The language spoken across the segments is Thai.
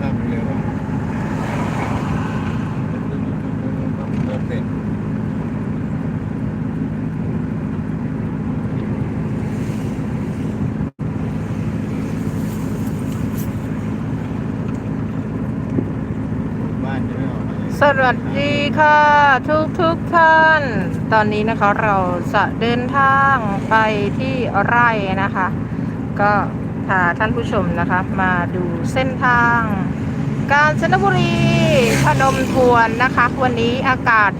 ข้ามเรือว่าเป็นสวัสดีค่ะ ทุกทุกท่าน ตอนนี้นะคะเราจะเดินทางไปที่ไร่นะคะ ก็พาท่านผู้ชมนะคะ มาดูเส้นทาง กาญจนบุรีพนมทวนนะคะ วันนี้อากาศ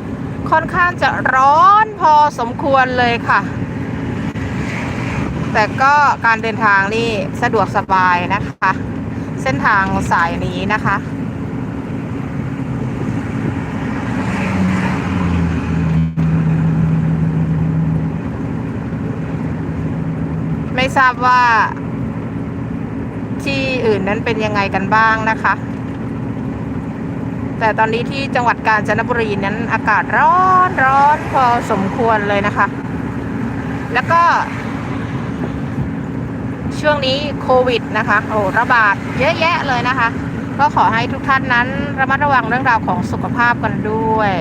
ค่อนข้างจะร้อนพอสมควรเลยค่ะ แต่ก็การเดินทางนี่สะดวกสบายนะคะ เส้นทางสายนี้นะคะไม่ทราบว่าที่อื่นนั้นเป็นยังไงกันบ้างนะคะ แต่ตอนนี้ที่จังหวัดกาญจนบุรีนั้นอากาศร้อนร้อนพอสมควรเลยนะคะ แล้วก็ ช่วงนี้โควิดนะคะ โอ้ระบาดเยอะแยะเลยนะคะ ก็ขอให้ทุกท่านนั้นระมัดระวังเรื่องราวของสุขภาพกันด้วย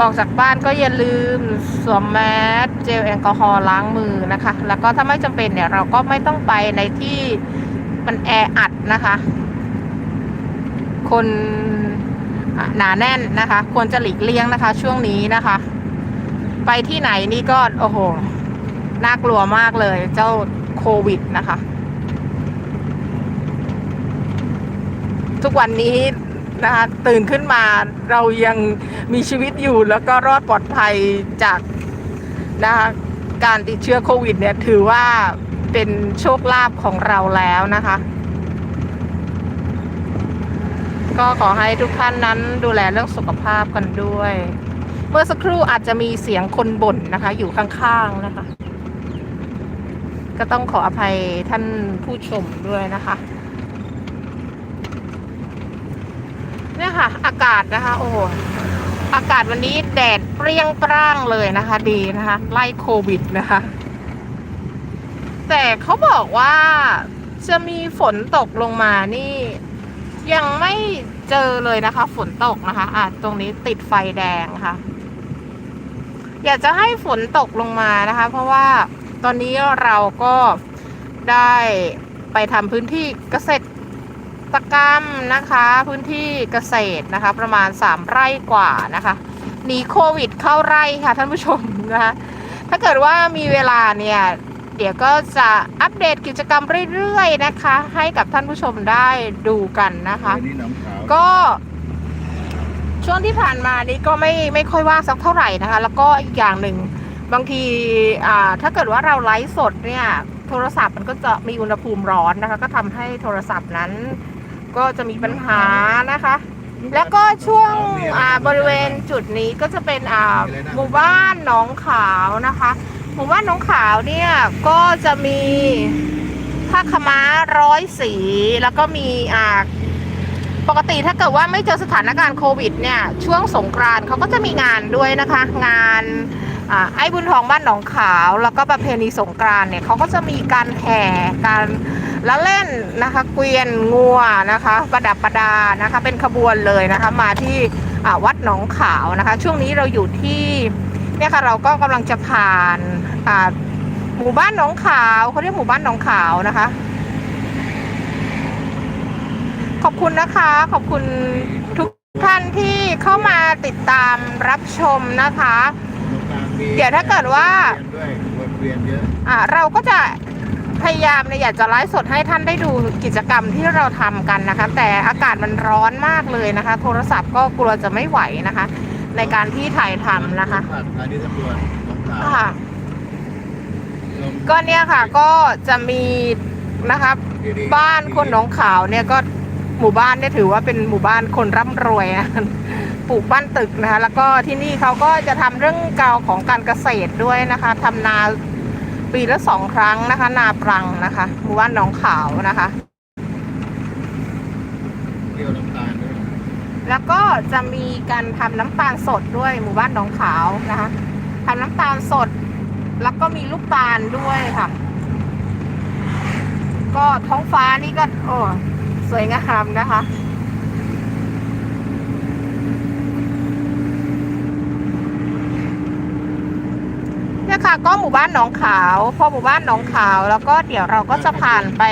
ออกจากบ้านก็อย่าลืมสวมแมสเจลแอลกอฮอล์ล้างมือนะคะ แล้วก็ถ้าไม่จำเป็นเนี่ยเราก็ไม่ต้องไปในที่มันแออัดนะคะ คนหนาแน่นนะคะ ควรจะหลีกเลี่ยงนะคะ ช่วงนี้นะคะ ไปที่ไหนนี่ก็โอ้โหน่ากลัวมากเลย เจ้าโควิดนะคะ ทุกวันนี้นะคะตื่นขึ้นมาเรายังมีชีวิตอยู่แล้วก็รอดปลอดภัยจากนะคะการติดเชื้อโควิดเนี่ยถือว่าเป็นโชคลาภของเราแล้วนะคะ ก็ขอให้ทุกท่านนั้นดูแลเรื่องสุขภาพกันด้วย เมื่อสักครู่อาจจะมีเสียงคนบ่นนะคะ อยู่ข้างๆนะคะ ก็ต้องขออภัยท่านผู้ชมด้วยนะคะ เนี่ยค่ะ อากาศนะคะ โอ้โหอากาศวันนี้แดดเปรี้ยงปร้างเลยนะคะ ดีนะคะ ไล่โควิดนะคะ แต่เขาบอกว่าจะมีฝนตกลงมานี่ ยังไม่เจอเลยนะคะ ฝนตกนะคะ อะตรงนี้ติดไฟแดงค่ะ อยากจะให้ฝนตกลงมานะคะ เพราะว่าตอนนี้เราก็ได้ไปทำพื้นที่เกษตรตกรรมนะคะ พื้นที่เกษตรนะคะ ประมาณ 3 ไร่กว่านะคะหนีโควิดเข้าไร่ค่ะท่านผู้ชมนะคะถ้าเกิดว่ามีเวลาเนี่ย เดี๋ยวก็จะอัปเดตกิจกรรมเรื่อยๆนะคะ ให้กับท่านผู้ชมได้ดูกันนะคะเรือนี้หนองขาวก็ ช่วงที่ผ่านมานี้ก็ไม่ไม่ค่อยว่างสักเท่าไหร่นะคะ แล้วก็อีกอย่างหนึ่งบางทีอ่าถ้าเกิดว่าเราไลฟ์สดเนี่ย โทรศัพท์มันก็จะมีอุณหภูมิร้อนนะคะ ก็ทำให้โทรศัพท์นั้น ก็จะมีปัญหานะคะ แล้วก็ช่วงอ่าบริเวณจุดนี้ก็จะเป็นอ่าหมู่บ้านหนองขาวนะคะ หมู่านหนองขาวเนี่ยก็จะมีผ้าขม้าร้อยสี แล้วก็มีอ่าปกติถ้าเกิดว่าไม่เจอสถานการณ์โควิดเนี่ยช่วงสงกรานต์เขาก็จะมีงานด้วยนะคะ งานอไอ้บุญทองบ้านหนองขาว แล้วก็ประเพณีสงกรานต์เนี่ยเขาก็จะมีการแห่การละเล่นนะคะเกวียนงัวนะคะ ประดับประดานะคะ เป็นขบวนเลยนะคะ มาที่วัดหนองขาวนะคะ ช่วงนี้เราอยู่ที่ เนี่ยค่ะเราก็กำลังจะผ่านหมู่บ้านหนองขาวเขาเรียกหมู่บ้านหนองขาวนะคะ ขอบคุณนะคะ ขอบคุณทุกท่านที่เข้ามาติดตามรับชมนะคะ เดี๋ยวถ้าเกิดว่าด้วยวนเวียนเยอะอ่าเราก็จะพยายามเนี่ยอยากจะไลฟ์สดให้ท่านได้ดูกิจกรรมที่เราทำกันนะคะ แต่อากาศมันร้อนมากเลยนะคะ โทรศัพท์ก็กลัวจะไม่ไหวนะคะ ในการที่ถ่ายทำนะคะผ่านสถานีตำรวจหนองขาวค่ะลงก็เนี่ยค่ะก็จะมีนะคะบ้านคนหนองขาวเนี่ยก็หมู่บ้านเนี่ยถือว่าเป็นหมู่บ้านคนร่ำรวยนะปลูกบ้านตึกนะคะ แล้วก็ที่นี่เขาก็จะทำเรื่องกาวของการเกษตรด้วยนะคะทำนาปีละสองครั้งนะคะ นาปรังนะคะ หมู่บ้านหนองขาวนะคะ เที่ยวน้ำตาลด้วย แล้วก็จะมีการทำน้ำตาลสดด้วยหมู่บ้านหนองขาวนะคะทำน้ำตาลสด แล้วก็มีลูกตาลด้วยค่ะ ก็ท้องฟ้านี่ก็โอ้สวยงามนะคะเนี่ยค่ะก็หมู่บ้านหนองขาว พอหมู่บ้านหนองขาว แล้วก็เดี๋ยวเราก็จะผ่านไป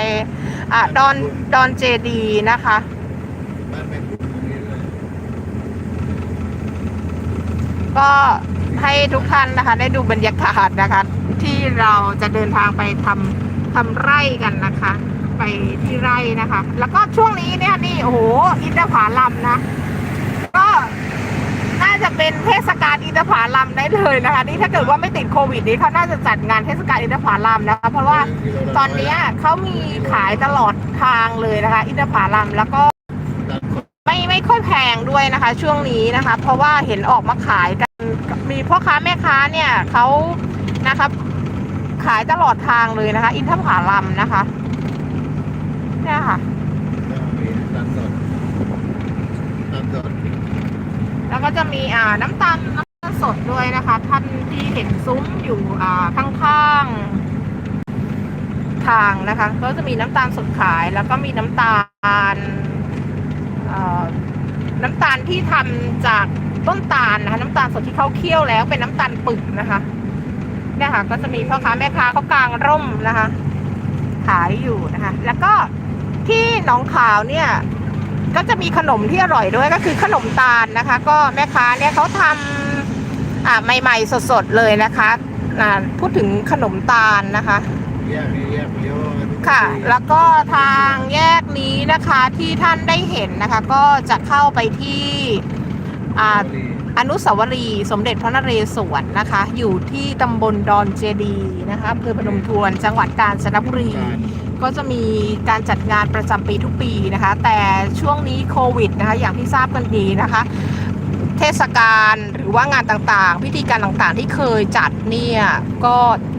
อะดอนดอนเจดีนะคะ บ้านแม่กุ๊กตรงนี้เลย ก็ให้ทุกท่านนะคะ ได้ดูบรรยากาศนะคะ ที่เราจะเดินทางไปทำทำไร่กันนะคะ ไปที่ไร่นะคะ แล้วก็ช่วงนี้เนี่ยนี่โอ้โหอินทผลัมนะ ก็น่าจะเป็นเทศกาลอินทผลัมได้เลยนะคะ นี่ถ้าเกิดว่าไม่ติดโควิดนี้เขาน่าจะจัดงานเทศกาลอินทผลัมนะคะเพราะว่าตอนนี้เขามีขายตลอดทางเลยนะคะ อินทผลัมแล้วก็ไม่ไม่ค่อยแพงด้วยนะคะ ช่วงนี้นะคะ เพราะว่าเห็นออกมาขายกัน พ่อค้าแม่ค้าเนี่ยเขานะครับ ขายตลอดทางเลยนะคะ อินทผลัมนะคะเนี่ยค่ะแล้วมีตัดสดตัดสดแล้วก็จะมีอ่าน้ำตาลน้ำตาลสดด้วยนะคะ ท่านที่เห็นซุ้มอยู่อ่าข้างๆทางนะคะ ก็จะมีน้ำตาลสดขาย แล้วก็มีน้ำตาลน้ำตาลที่ทำจาก ต้นตาลนะคะน้ำตาลสดที่เขาเคี่ยวแล้วเป็นน้ำตาลปึกนะคะเนี่ยค่ะก็จะมีพ่อค้าแม่ค้าเขากางร่มนะคะ ขายอยู่นะคะ แล้วก็ที่หนองขาวเนี่ยก็จะมีขนมที่อร่อยด้วยก็คือขนมตาลนะคะ ก็แม่ค้าเนี่ยเขาทำอ่าใหม่ ๆ สดๆเลยนะคะอ่าพูดถึงขนมตาลนะคะค่ะ แล้วก็ทางแยกนี้นะคะที่ท่านได้เห็นนะคะ ก็จะเข้าไปที่ อนุสาวรีย์สมเด็จพระนเรศวรนะคะ อยู่ที่ตำบลดอนเจดีนะคะอำเภอพนมทวน จังหวัดกาญจนบุรี ก็จะมีการจัดงานประจำปีทุกปีนะคะ แต่ช่วงนี้โควิดนะคะอย่างที่ทราบกันดีนะคะ เทศกาลหรือว่างานต่างๆ พิธีการต่างๆที่เคยจัดเนี่ยก็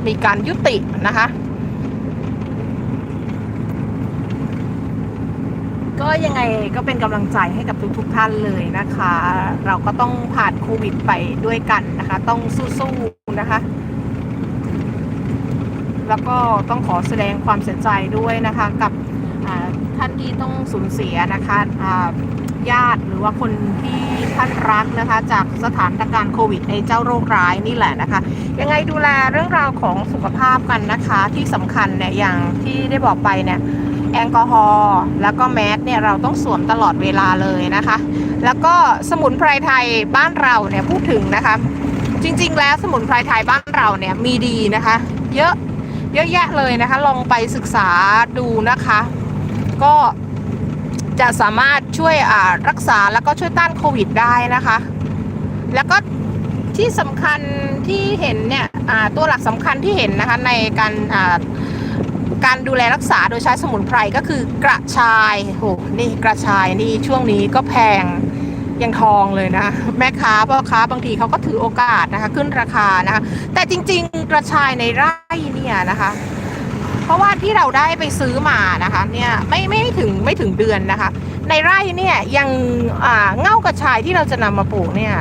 มีการยุตินะคะ ก็ยังไงก็เป็นกำลังใจให้กับทุกๆท่านเลยนะคะ เราก็ต้องผ่านโควิดไปด้วยกันนะคะ ต้องสู้ๆนะคะ แล้วก็ต้องขอแสดงความเสียใจด้วยนะคะ กับท่านที่ต้องสูญเสียนะคะญาติหรือว่าคนที่ท่านรักนะคะ จากสถานการณ์โควิดในเจ้าโรคร้ายนี่แหละนะคะ ยังไงดูแลเรื่องราวของสุขภาพกันนะคะ ที่สำคัญเนี่ยอย่างที่ได้บอกไปเนี่ย แอลกอฮอล์แล้วก็แมสเนี่ยเราต้องสวมตลอดเวลาเลยนะคะ แล้วก็สมุนไพรไทยบ้านเราเนี่ยพูดถึงนะคะ จริงๆ แล้วสมุนไพรไทยบ้านเราเนี่ยมีดีนะคะ เยอะเยอะแยะเลยนะคะ ลองไปศึกษาดูนะคะ ก็จะสามารถช่วยอ่ารักษาแล้วก็ช่วยต้านโควิดได้นะคะ แล้วก็ที่สำคัญที่เห็นเนี่ยอ่าตัวหลักสำคัญที่เห็นนะคะในการอ่า การดูแลรักษาโดยใช้สมุนไพรก็คือกระชายโหนี่กระชายนี่ช่วงนี้ก็แพงยังทองเลยนะ แม่ค้าพ่อค้าบางทีเขาก็ถือโอกาสนะคะ ขึ้นราคานะคะ แต่จริง ๆ กระชายในไร่เนี่ยนะคะ เพราะว่าที่เราได้ไปซื้อมานะคะเนี่ยไม่ไม่ถึงไม่ถึงเดือนนะคะ ในไร่เนี่ยยังอ่าเง่ากระชายที่เราจะนำมาปลูกเนี่ย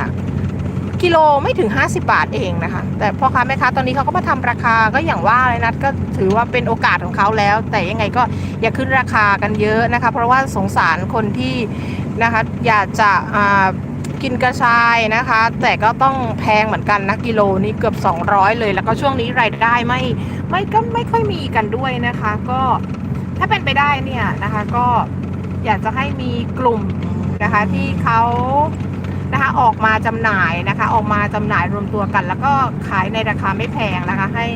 กิโลไม่ถึง 50 บาทเองนะคะ แต่พ่อค้าแม่ค้าตอนนี้เขาก็มาทำราคาก็อย่างว่าเลยนะก็ถือว่าเป็นโอกาสของเขาแล้ว แต่ยังไงก็อย่าขึ้นราคากันเยอะนะคะ เพราะว่าสงสารคนที่นะคะอยากจะอ่ากินกระชายนะคะ แต่ก็ต้องแพงเหมือนกันนะกิโลนี้เกือบ 200 เลย แล้วก็ช่วงนี้รายได้ไม่ไม่ก็ไม่ค่อยมีกันด้วยนะคะ ก็ถ้าเป็นไปได้เนี่ยนะคะ ก็อยากจะให้มีกลุ่มนะคะที่เขา นะคะออกมาจำหน่ายนะคะ ออกมาจำหน่ายรวมตัวกัน แล้วก็ขายในราคาไม่แพงนะคะ ให้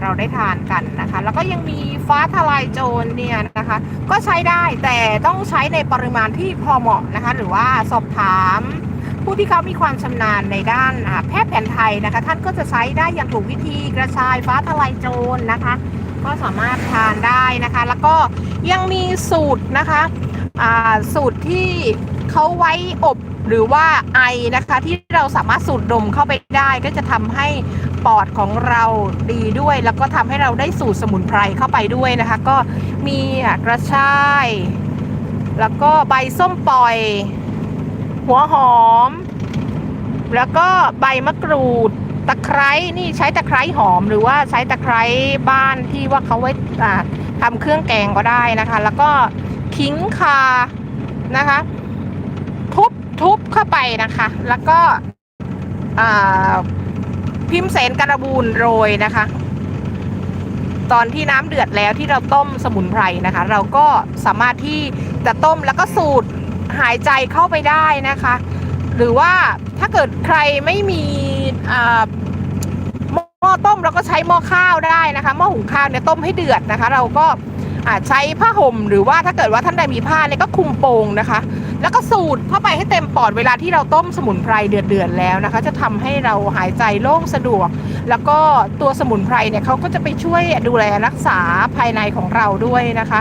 เราได้ทานกันนะคะ แล้วก็ยังมีฟ้าทลายโจรเนี่ยนะคะ ก็ใช้ได้แต่ต้องใช้ในปริมาณที่พอเหมาะนะคะ หรือว่าสอบถามผู้ที่เขามีความชำนาญในด้านแพทย์แผนไทยนะคะ ท่านก็จะใช้ได้อย่างถูกวิธีกระชายฟ้าทลายโจรนะคะ ก็สามารถทานได้นะคะ แล้วก็ยังมีสูตรนะคะสูตรที่เขาไว้อบ หรือว่าไอนะคะที่เราสามารถสูดดมเข้าไปได้ก็จะทำให้ปอดของเราดีด้วย แล้วก็ทำให้เราได้สูตรสมุนไพรเข้าไปด้วยนะคะ ก็มีกระชาย แล้วก็ใบส้มปล่อย หัวหอม แล้วก็ใบมะกรูดตะไคร้นี่ใช้ตะไคร้หอม หรือว่าใช้ตะไคร้บ้านที่ว่าเขาไว้อ่าทำเครื่องแกงก็ได้นะคะ แล้วก็ขิงคานะคะ ทุบเข้าไปนะคะ แล้วก็พิมพ์เสนกระบูนโรยนะคะ ตอนที่น้ำเดือดแล้วที่เราต้มสมุนไพรนะคะ เราก็สามารถที่จะต้มแล้วก็สูดหายใจเข้าไปได้นะคะ หรือว่าถ้าเกิดใครไม่มีหม้อต้มเราก็ใช้หม้อข้าวได้นะคะหม้อหุงข้าวเนี่ยต้มให้เดือดนะคะ เราก็ ใช้ผ้าห่มหรือว่าถ้าเกิดว่าท่านใดมีผ้าเนี่ยก็คลุมโปงนะคะ แล้วก็สูดเข้าไปให้เต็มปอดเวลาที่เราต้มสมุนไพรเดือดๆแล้วนะคะ จะทำให้เราหายใจโล่งสะดวก แล้วก็ตัวสมุนไพรเนี่ยเขาก็จะไปช่วยดูแลรักษาภายในของเราด้วยนะคะ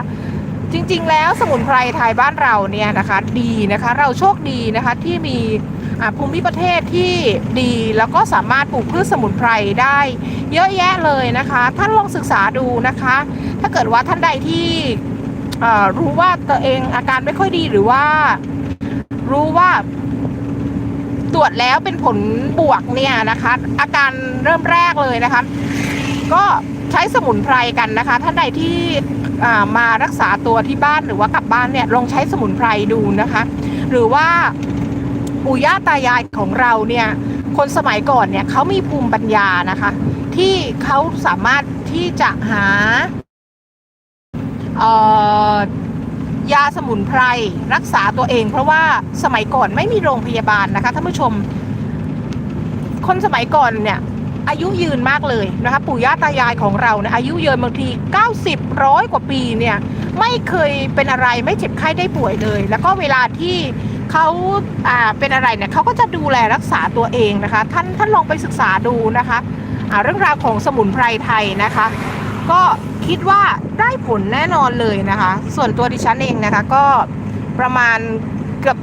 จริงๆ แล้วสมุนไพรไทยบ้านเราเนี่ยนะคะ ดีนะคะ เราโชคดีนะคะที่มี ภูมิประเทศที่ดีแล้วก็สามารถปลูกพืชสมุนไพรได้ เยอะแยะเลยนะคะ ท่านลองศึกษาดูนะคะ ถ้าเกิดว่าท่านใดที่รู้ว่าตัวเองอาการไม่ค่อยดีหรือว่า รู้ว่าตรวจแล้วเป็นผลบวกเนี่ยนะคะ อาการเริ่มแรกเลยนะคะ ก็ใช้สมุนไพรกันนะคะท่านใดที่มารักษาตัวที่บ้านหรือว่ากลับบ้านเนี่ยลองใช้สมุนไพรดูนะคะ หรือว่า ปู่ย่าตายายของเราเนี่ยคนสมัยก่อนเนี่ยเขามีภูมิปัญญานะคะ ที่เขาสามารถที่จะหาเอ่อยาสมุนไพรรักษาตัวเอง เพราะว่าสมัยก่อนไม่มีโรงพยาบาลนะคะท่านผู้ชม คนสมัยก่อนเนี่ยอายุยืนมากเลยนะคะปู่ย่าตายายของเราเนี่ยอายุยืนบางที 90ร้อยกว่าปีเนี่ยไม่เคยเป็นอะไรไม่เจ็บไข้ได้ป่วยเลย แล้วก็เวลาที่ เขาอ่าเป็นอะไรเนี่ยเขาก็จะดูแลรักษาตัวเองนะคะ ท่านท่านลองไปศึกษาดูนะคะอ่าเรื่องราวของสมุนไพรไทยนะคะ ก็คิดว่าได้ผลแน่นอนเลยนะคะ ส่วนตัวดิฉันเองนะคะก็ประมาณเกือบ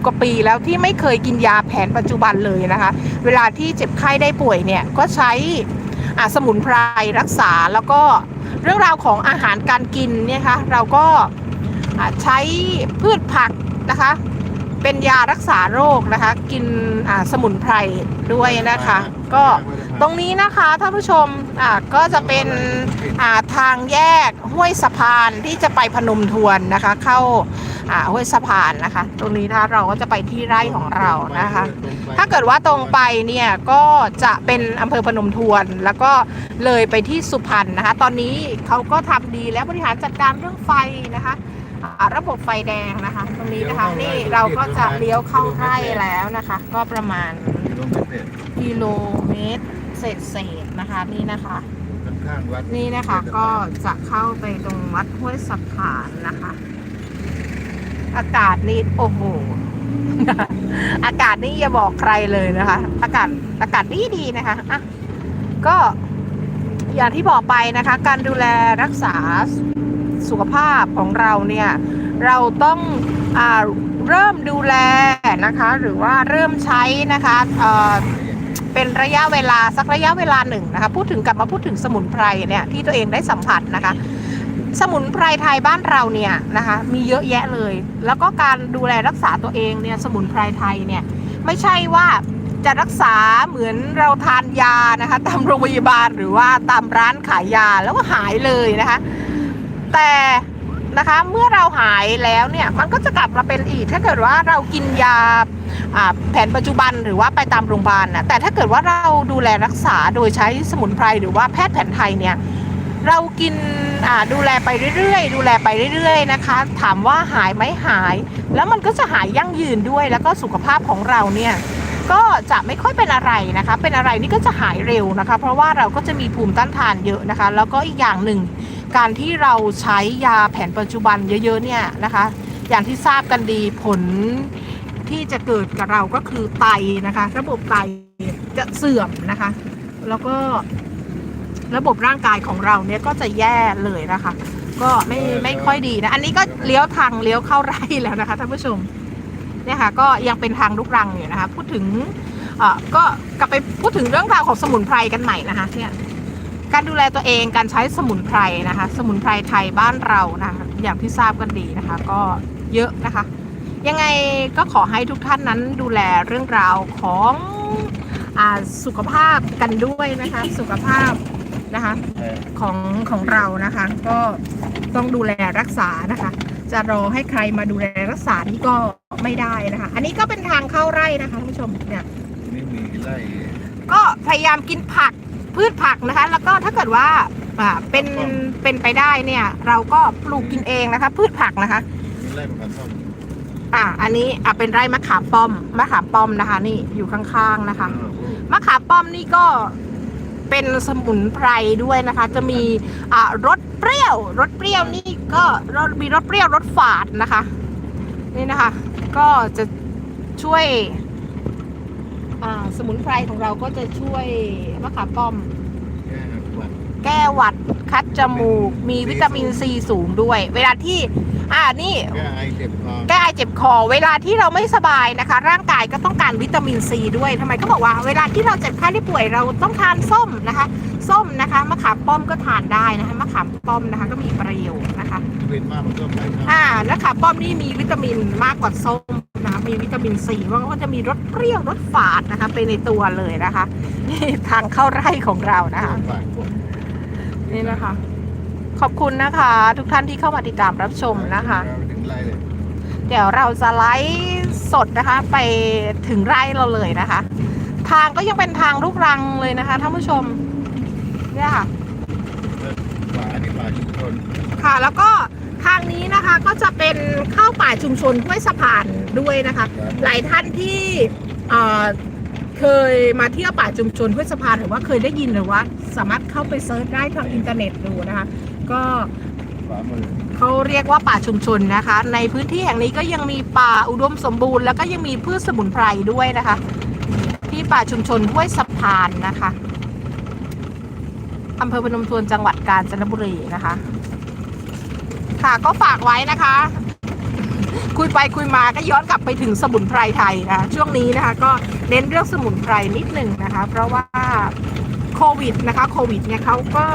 30 กว่าปีแล้วที่ไม่เคยกินยาแผนปัจจุบันเลยนะคะ เวลาที่เจ็บไข้ได้ป่วยเนี่ยก็ใช้สมุนไพรรักษาแล้วก็เรื่องราวของอาหารการกินเนี่ยคะเราก็ใช้พืชผักนะคะ เป็นยารักษาโรคนะคะ กินอ่าสมุนไพรด้วยนะคะ ก็ตรงนี้นะคะท่านผู้ชมอ่าก็จะเป็นอ่าทางแยกห้วยสะพานที่จะไปพนมทวนนะคะ เข้าอ่าห้วยสะพานนะคะ ตรงนี้ถ้าเราก็จะไปที่ไร่ของเรานะคะ ถ้าเกิดว่าตรงไปเนี่ยก็จะเป็นอำเภอพนมทวน แล้วก็เลยไปที่สุพรรณนะคะ ตอนนี้เขาก็ทำดีและบริหารจัดการเรื่องไฟนะคะ อ่าระบบไฟแดงนะคะ ตรงนี้นะคะนี่เราก็จะเลี้ยวเข้าไร่แล้วนะคะ ก็ประมาณร่วมเสร็จกิโลเมตรเศษเศษๆนะคะนี่นะคะข้างๆวัดนี่นะคะก็จะเข้าไปตรงวัดห้วยสะพานนะคะ อากาศนี่โอ้โหอากาศนี่อย่าบอกใครเลยนะคะ อากาศอากาศดีดีๆนะคะอะก็อย่างที่บอกไปนะคะ การดูแลรักษา สุขภาพของเราเนี่ยเราต้องอเริ่มดูแลนะคะหรือว่าเริ่มใช้นะคะเเป็นระยะเวลาสักระยะเวลาหนึ่งนะคะพูดถึงกลับมาพูดถึงสมุนไพรเนี่ยที่ตัวเองได้สัมผัสนะคะสมุนไพรไทยบ้านเราเนี่ยนะคะมีเยอะแยะเลย แล้วก็การดูแลรักษาตัวเองเนี่ยสมุนไพรไทยเนี่ยไม่ใช่ว่าจะรักษาเหมือนเราทานยานะคะตามโรงพยาบาลหรือว่าตามร้านขายยาแล้วก็หายเลยนะคะ แต่นะคะเมื่อเราหายแล้วเนี่ยมันก็จะกลับมาเป็นอีก ถ้าเกิดว่าเรากินยาแผนปัจจุบันหรือว่าไปตามโรงพยาบาลนะแต่ถ้าเกิดว่าเราดูแลรักษาโดยใช้สมุนไพรหรือว่าแพทย์แผนไทยเนี่ยเรากินดูแลไปเรื่อยๆ ดูแลไปเรื่อยๆนะคะ ถามว่าหายไหมหาย แล้วมันก็จะหายยั่งยืนด้วยแล้วก็สุขภาพของเราเนี่ยก็จะไม่ค่อยเป็นอะไรนะคะ เป็นอะไรนี่ก็จะหายเร็วนะคะ เพราะว่าเราก็จะมีภูมิต้านทานเยอะนะคะ แล้วก็อีกอย่างหนึ่ง การที่เราใช้ยาแผนปัจจุบันเยอะๆเนี่ยนะคะ อย่างที่ทราบกันดีผลที่จะเกิดกับเราก็คือไตนะคะ ระบบไตจะเสื่อมนะคะ แล้วก็ระบบร่างกายของเราเนี่ยก็จะแย่เลยนะคะ ก็ไม่ไม่ค่อยดีนะ อันนี้ก็เลี้ยวทางเลี้ยวเข้าไร่แล้วนะคะท่านผู้ชมเนี่ยค่ะก็ยังเป็นทางลูกรังอยู่นะคะ พูดถึงเอ่อก็กลับไปพูดถึงเรื่องราวของสมุนไพรกันใหม่นะคะเนี่ย การดูแลตัวเองการใช้สมุนไพรนะคะ สมุนไพรไทยบ้านเรานะคะ อย่างที่ทราบกันดีนะคะ ก็เยอะนะคะ ยังไงก็ขอให้ทุกท่านนั้นดูแลเรื่องราวของอาสุขภาพกันด้วยนะคะ สุขภาพนะคะของของเรานะคะ ก็ต้องดูแลรักษานะคะ จะรอให้ใครมาดูแลรักษานี่ก็ไม่ได้นะคะ อันนี้ก็เป็นทางเข้าไร่นะคะท่านผู้ชมเนี่ยนี่มีไร่ก็พยายามกินผัก พืชผักนะคะ แล้วก็ถ้าเกิดว่าอ่าเป็นเป็นไปได้เนี่ย เราก็ปลูกกินเองนะคะ พืชผักนะคะมีไร่มะขามป้อมอ่าอันนี้อะเป็นไร่มะขามป้อมมะขามป้อมนะคะ นี่อยู่ข้างๆนะคะอ่าปลูกมะขามป้อมนี่ก็เป็นสมุนไพรด้วยนะคะ จะมีอ่ารสเปรี้ยวรสเปรี้ยวนี่ก็รสมีรสเปรี้ยวรสฝาดนะคะ นี่นะคะ ก็จะช่วยอ่า สมุนไพรของเราก็จะช่วยมะขามป้อมแก้ปวดแก้หวัดคัดจมูก มีวิตามินซีสูงด้วย เวลาที่ อ่านี่แก้ไอเจ็บคอแก้ไอเจ็บคอ เวลาที่เราไม่สบายนะคะ ร่างกายก็ต้องการวิตามินซีด้วยทำไมก็บอกว่าเวลาที่เราเจ็บไข้ได้ป่วยเราต้องทานส้มนะคะ ส้มนะคะมะขามป้อมก็ทานได้นะคะมะขามป้อมนะคะก็มีประโยชน์นะคะเป็นมากมันก็ไปครับอ่ามะขามป้อมนี่มีวิตามินมากกว่าส้มนะคะมีวิตามินซีเพราะว่าจะมีรสเปรี้ยวรสฝาดนะคะไปในตัวเลยนะคะนี่ทางเข้าไร่ของเรานะคะฝากผมนี่นะคะ ขอบคุณนะคะ ทุกท่านที่เข้ามาติดตามรับชมนะคะ ถึงไร่เลยเดี๋ยวเราจะไลฟ์สดนะคะ ไปถึงไร่เราเลยนะคะ ทางก็ยังเป็นทางลูกรังเลยนะคะท่านผู้ชมเนี่ยค่ะฝานี่ฝาชุมชนค่ะแล้วก็ทางนี้นะคะก็จะเป็นเข้าป่าชุมชนห้วยสะพานด้วยนะคะ หลายท่านที่เอ่อเคยมาเที่ยวป่าชุมชนห้วยสะพานหรือว่าเคยได้ยินหรือว่า สามารถเข้าไปเซิร์ชได้ทางอินเทอร์เน็ตดูนะคะ ก็ฝามือเขาเรียกว่าป่าชุมชนนะคะ ในพื้นที่แห่งนี้ก็ยังมีป่าอุดมสมบูรณ์ แล้วก็ยังมีพืชสมุนไพรด้วยนะคะ ที่ป่าชุมชนห้วยสะพานนะคะอำเภอพนมทวนจังหวัดกาญจนบุรีนะคะ ค่ะก็ฝากไว้นะคะ คุยไปคุยมาก็ย้อนกลับไปถึงสมุนไพรไทยนะช่วงนี้นะคะ ก็เน้นเรื่องสมุนไพรนิดหนึ่งนะคะ เพราะว่าโควิดนะคะโควิดเนี่ยเขาก็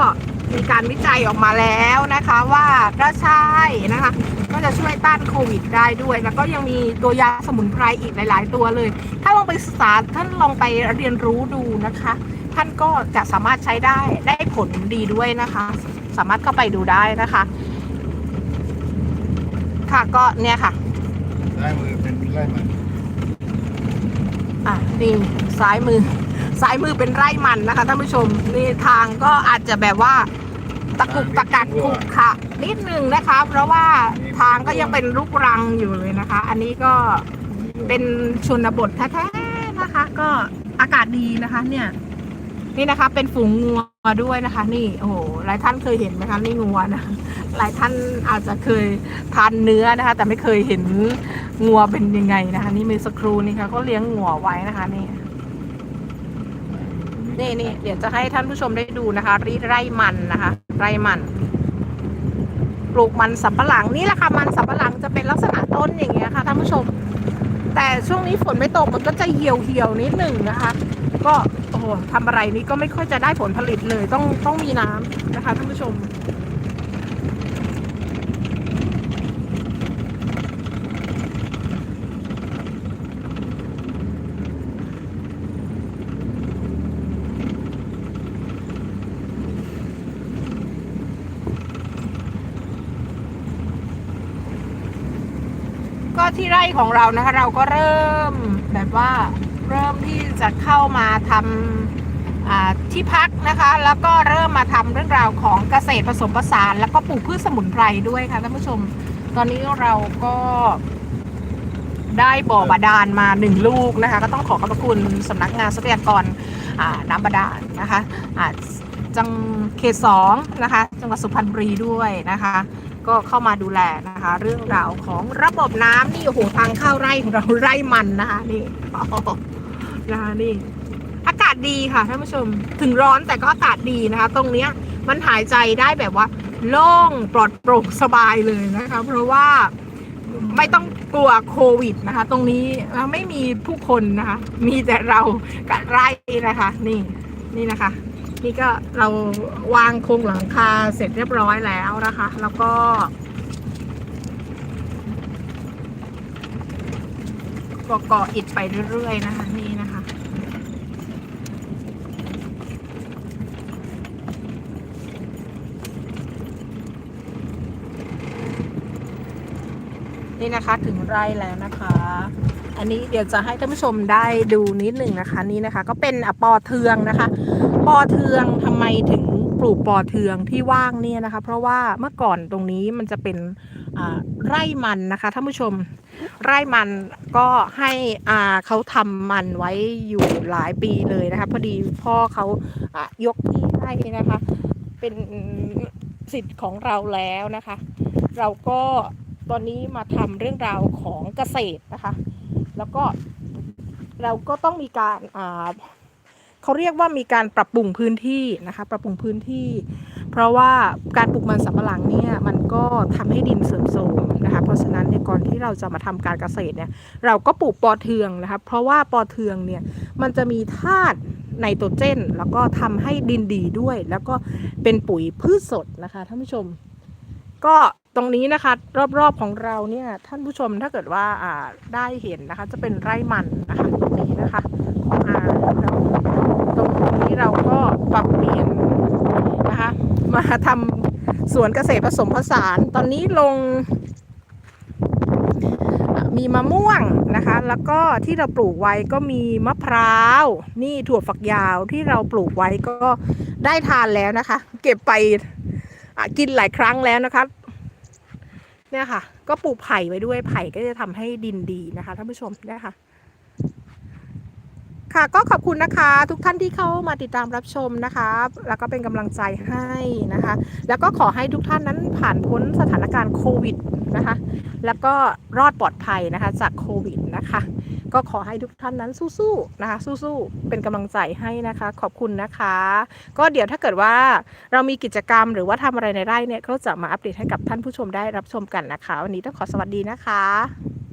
มีการวิจัยออกมาแล้วนะคะว่ากระชายนะคะ ก็จะช่วยต้านโควิดได้ด้วย แล้วก็ยังมีตัวยาสมุนไพรอีกหลาย ๆ ตัวเลย ถ้าลองไปศึกษาท่านลองไปเรียนรู้ดูนะคะ ท่านก็จะสามารถใช้ได้ได้ผลดีด้วยนะคะ สามารถเข้าไปดูได้นะคะ ค่ะก็เนี่ยค่ะไร่มือเป็นไร่มันอะนี่ซ้ายมือ ซ้ายมือเป็นไร่มันนะคะท่านผู้ชมนี่ทางก็อาจจะแบบว่าตะกุกตะกักขุกขะนิดนึงนะคะ เพราะว่าทางก็ยังเป็นลูกรังอยู่เลยนะคะ อันนี้ก็เป็นชนบทแท้ๆนะคะ ก็อากาศดีนะคะ เนี่ย นี่นะคะ เป็นฝูงงัวด้วยนะคะ นี่โอ้โหหลายท่านเคยเห็นไหมคะนี่งัวนะหลายท่านอาจจะเคยทานเนื้อนะคะ แต่ไม่เคยเห็นงัวเป็นยังไงนะคะ นี่มีสกครูนี่ค่ะเขาเลี้ยงงัวไว้นะคะนี่ นี่นี่เดี๋ยวจะให้ท่านผู้ชมได้ดูนะคะรีไร่มันนะคะ ไร่มัน ปลูกมันสับปะหลังนี่แหละค่ะมันสับปะหลังจะเป็นลักษณะต้นอย่างเงี้ยค่ะท่านผู้ชม แต่ช่วงนี้ฝนไม่ตกมันก็จะเหี่ยวเหี่ยวนิดหนึ่งนะคะ ก็โอ้โหทำอะไรนี่ก็ไม่ค่อยจะได้ผลผลิตเลย ต้องต้องมีน้ำนะคะท่านผู้ชม ที่ไร่ของเรานะคะ เราก็เริ่มแบบว่าเริ่มที่จะเข้ามาทำที่พักนะคะ แล้วก็เริ่มมาทำเรื่องราวของเกษตรผสมผสาน แล้วก็ปลูกพืชสมุนไพรด้วยค่ะท่านผู้ชม ตอนนี้เราก็ได้บ่อบาดาลมาหนึ่งลูกนะคะ ก็ต้องขอขอบคุณสำนักงานทรัพยากรน้ำบาดาลนะคะจังเขตสองนะคะ จังหวัดสุพรรณบุรีด้วยนะคะ ก็เข้ามาดูแลนะคะ เรื่องราวของระบบน้ำนี่โอ้โหทางเข้าไร่ของเราไร่มันนะคะนี่นะคะนี่ อากาศดีค่ะท่านผู้ชมถึงร้อนแต่ก็อากาศดีนะคะ ตรงเนี้ยมันหายใจได้แบบว่า โล่งปลอดโปร่งสบายเลยนะคะ เพราะว่าไม่ต้องกลัวโควิดนะคะ ตรงนี้ไม่มีผู้คนนะคะ มีแต่เรากับไร่นะคะ นี่นี่นะคะ นี่ก็เราวางโครงหลังคาเสร็จเรียบร้อยแล้วนะคะ แล้วก็ก็ก่ออิดไปเรื่อยๆนะคะนี่ นี่นะคะถึงไร่แล้วนะคะ อันนี้เดี๋ยวจะให้ท่านผู้ชมได้ดูนิดหนึ่งนะคะนี่นะคะ ก็เป็นอปอเทืองนะคะ ปอเทืองทำไมถึงปลูกปอเทืองที่ว่างเนี่ยนะคะ เพราะว่าเมื่อก่อนตรงนี้มันจะเป็นไร่มันนะคะท่านผู้ชมไร่มันก็ให้อาเขาทำมันไว้อยู่หลายปีเลยนะคะพอดีพ่อเขายกที่ให้นะคะ เป็นสิทธิ์ของเราแล้วนะคะ เราก็ ตอนนี้มาทำเรื่องราวของเกษตรนะคะ แล้วก็เราก็ต้องมีการอ่าเขาเรียกว่ามีการปรับปรุงพื้นที่นะคะ ปรับปรุงพื้นที่ เพราะว่าการปลูกมันสำปะหลังเนี่ยมันก็ทำให้ดินเสื่อมโทรมนะคะ เพราะฉะนั้นเนี่ยก่อนที่เราจะมาทำการเกษตรเนี่ยเราก็ปลูกปอเทืองนะคะ เพราะว่าปอเทืองเนี่ยมันจะมีธาตุไนโตรเจน แล้วก็ทำให้ดินดีด้วย แล้วก็เป็นปุ๋ยพืชสดนะคะท่านผู้ชม ก็ ตรงนี้นะคะ รอบๆของเราเนี่ยท่านผู้ชมถ้าเกิดว่าอ่าได้เห็นนะคะ จะเป็นไร่มันนะคะตรงนี้นะคะองอาแล้วตรงนี้เราก็ปรับเปลี่ยนนะคะ มาทำสวนเกษตรผสมผสาน ตอนนี้ลง มีมะม่วงนะคะ แล้วก็ที่เราปลูกไว้ก็มีมะพร้าว นี่ถั่วฝักยาวที่เราปลูกไว้ก็ได้ทานแล้วนะคะ เก็บไปกินหลายครั้งแล้วนะคะ เนี่ยค่ะ ก็ปลูกไผ่ไว้ด้วยไผ่ก็จะทำให้ดินดีนะคะท่านผู้ชมเนี่ยค่ะ ค่ะก็ขอบคุณนะคะ ทุกท่านที่เข้ามาติดตามรับชมนะคะ แล้วก็เป็นกำลังใจให้นะคะ แล้วก็ขอให้ทุกท่านนั้นผ่านพ้นสถานการณ์โควิดนะคะ แล้วก็รอดปลอดภัยนะคะจากโควิดนะคะ ก็ขอให้ทุกท่านนั้นสู้ๆนะคะ สู้ๆเป็นกำลังใจให้นะคะ ขอบคุณนะคะ ก็เดี๋ยวถ้าเกิดว่าเรามีกิจกรรมหรือว่าทำอะไรในไร่เนี่ยก็จะมาอัปเดตให้กับท่านผู้ชมได้รับชมกันนะคะ วันนี้ต้องขอสวัสดีนะคะ